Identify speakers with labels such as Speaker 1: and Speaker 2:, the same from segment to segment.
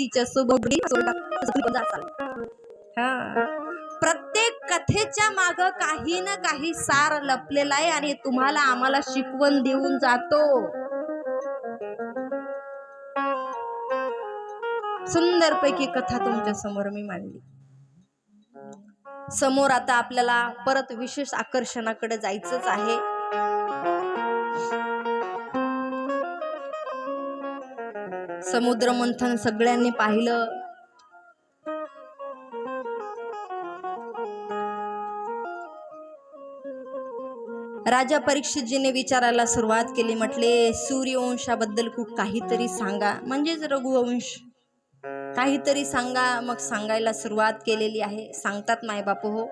Speaker 1: तिच्या सोबत प्रत्येक कथेच्या माग काही ना काही सार लपलेला आहे आणि तुम्हाला आम्हाला शिकवण देऊन जातो. सुंदर पैकी कथा तुमच्यासमोर मी मांडली. समोर आता आपल्याला परत विशेष आकर्षणाकडे जायचंच आहे. समुद्र मंथन सगळ्यांनी पाहिलं. राजा परीक्षितजीने विचारायला सुरुवात केली म्हटले सूर्यवंशाबद्दल खूप काहीतरी सांगा. म्हणजेच रघुवंश. काहीतरी सांगा. मग सांगायला सुरुवात केलेली आहे. सांगतात मायबाप हो.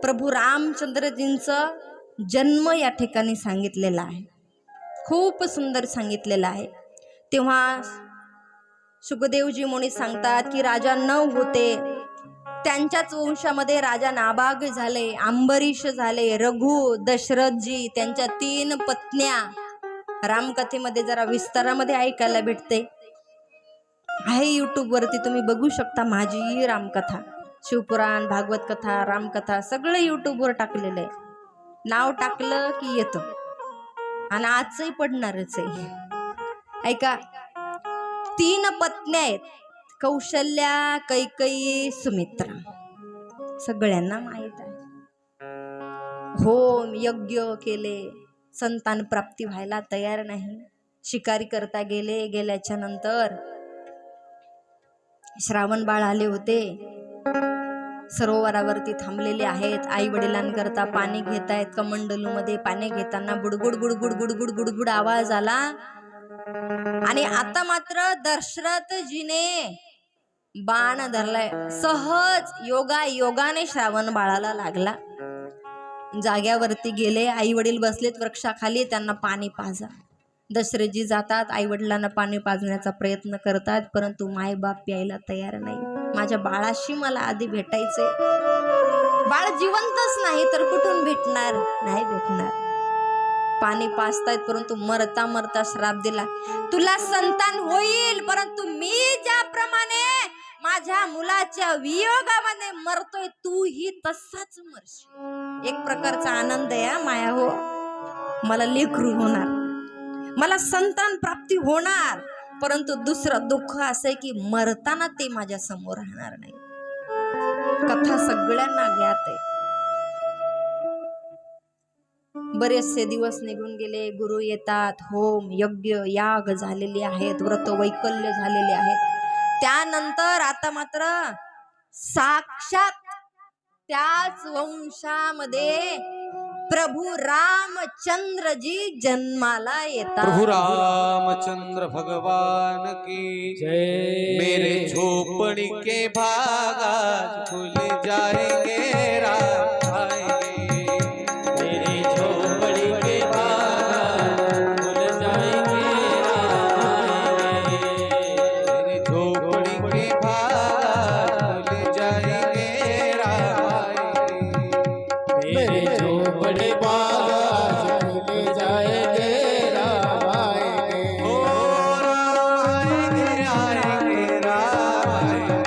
Speaker 1: प्रभू रामचंद्रजींचं जन्म या ठिकाणी सांगितलेला आहे. खूप सुंदर सांगितलेलं आहे. तेव्हा सुखदेवजी मुनी सांगतात की राजा न होते त्यांच्याच वंशामध्ये राजा नाबाग झाले अंबरीश झाले रघु दशरथजी त्यांच्या तीन पत्न्या रामकथेमध्ये जरा विस्तारामध्ये ऐकायला भेटते. आहे यूट्यूबवरती तुम्ही बघू शकता माझी रामकथा शिवपुराण भागवत कथा रामकथा सगळं यूट्यूबवर टाकलेलं आहे. नाव टाकलं की येतं. आणि आजचंही पडणारच आहे. ऐका. तीन पत्न्या आहेत. कौशल्या कैकई सुमित्रा. सगळ्यांना माहीत आहे. होम यज्ञ केले. संतान प्राप्ती व्हायला तयार नाही. शिकारी करता गेले. गेल्याच्यानंतर श्रावण बाळ आले होते. सरोवरावरती थांबलेले आहेत. आई वडिलांकरता पाणी घेत आहेत कमंडलू मध्ये पाणी घेताना बुडबुड बुडबुड बुडबुड बुडबुड आवाज आला. आणि आता मात्र दशरथजीने बाण धरलाय. सहज योगा योगाने श्रावण बाळाला लागला. जाग्यावरती गेले आई वडील बसलेत वृक्षाखाली त्यांना पाणी पाजा. दशरथजी जातात आई वडिलांना पाणी पाजण्याचा प्रयत्न करतात परंतु मायबाप प्यायला तयार नाही. माझ्या बाळाशी मला आधी भेटायचे बाळ जिवंतच नाही तर कुठून भेटणार? नाही भेटणार. पाणी पाचतायत परंतु मरता मरता श्राप दिला. तुला संतान होईल परंतु मी ज्याप्रमाणे माझ्या मुलाच्या वियोगामध्ये मरतोय तूही तसाच मरशील. एक प्रकारचा आनंद आहे माया हो. मला लेकरू होणार. मला संतान प्राप्ती होणार परंतु दुसरं दुःख असं आहे की मरताना ते माझ्यासमोर राहणार नाही. कथा सगळ्यांना ज्ञात आहे. बरेचसे दिवस निघून गेले. गुरु येतात. होम यज्ञ याग झालेले आहेत. व्रत वैकल्य झालेले आहेत. त्यानंतर आता मात्र साक्षात त्याच वंशामध्ये प्रभु रामचंद्रजी जन्माला येतात.
Speaker 2: प्रभु रामचंद्र भगवान की
Speaker 3: जय.
Speaker 2: मेरे झोपड़ी के भागा खुल जाएंगे.
Speaker 3: बाग खुल जाएंगे राम आएंगे
Speaker 2: ओ राम आएंगे आएंगे राम आएंगे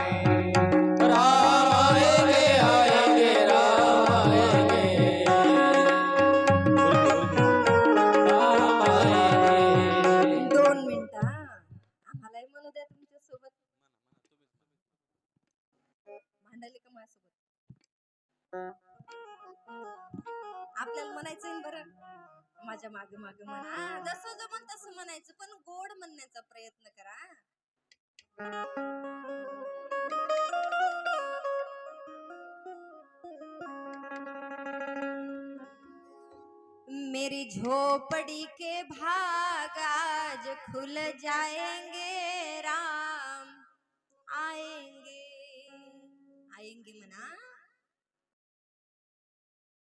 Speaker 3: राम आएंगे आएंगे राम आएंगे राम आएंगे
Speaker 1: दोन मिनिटं. आम्हालाही म्हणू द्या तुमच्यासोबत भांडायले का माझ्यासोबत? आपल्याला म्हणायचं बरं, माझ्या मागे मागे म्हणा. जसं जमन तसं म्हणायचं, पण गोड म्हणण्याचा प्रयत्न करा मेरी झोपड़ी के भाग आज खुल जाएँगे, राम। आएँगे आएँगे मना।